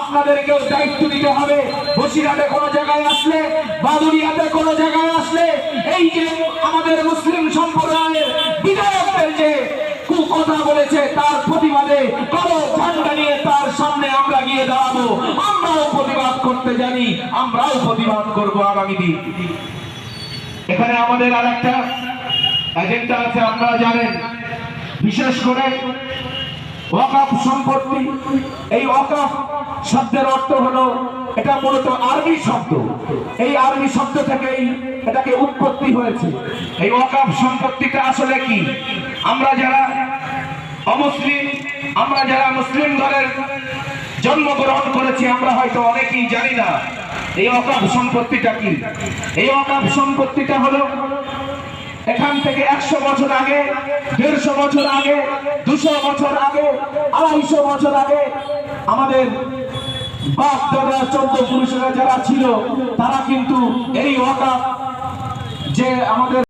আপনাদেরকেও দায়িত্ব দিতে হবে। বসিরহাটে কোনো জায়গায় আসলে বাদুরিয়াতে কোনো জায়গায় আসলে, এই যে আমাদের মুসলিম সম্প্রদায়ের বিধায়কদের যে কথা বলেছে, তার প্রতিবাদে কালো ঝান্ডা নিয়ে তার সামনে আমরা গিয়ে দাঁড়াবো। আমরাও প্রতিবাদ করতে জানি, আমরাও প্রতিবাদ করব আগামী দিন। এখানে আমাদের আর একটা এজেন্ডা আছে, আপনারা জানেন। বিশেষ করে ওয়াকাফ সম্পত্তি। এই ওয়াকাফ শব্দের অর্থ হলো, এটা মূলত আরবি শব্দ। এই আরবি শব্দ থেকেই এটাকে উৎপত্তি হয়েছে। এই ওয়াকাফ সম্পত্তিটা আসলে কি? আমরা যারা অমুসলিম, আমরা যারা মুসলিম ঘরের জন্মগ্রহণ করেছি, আমরা হয়তো অনেকেই জানি না এই অকাপ সম্পত্তিটা কি। এই অকাপ সম্পত্তিটা হলো, এখান থেকে একশো বছর আগে বছর আগে, দুশো বছর আগে, আড়াইশো বছর আগে আমাদের বাপ দাদা চোদ্দ পুরুষেরা যারা ছিল, তারা কিন্তু এই অকাপ যে আমাদের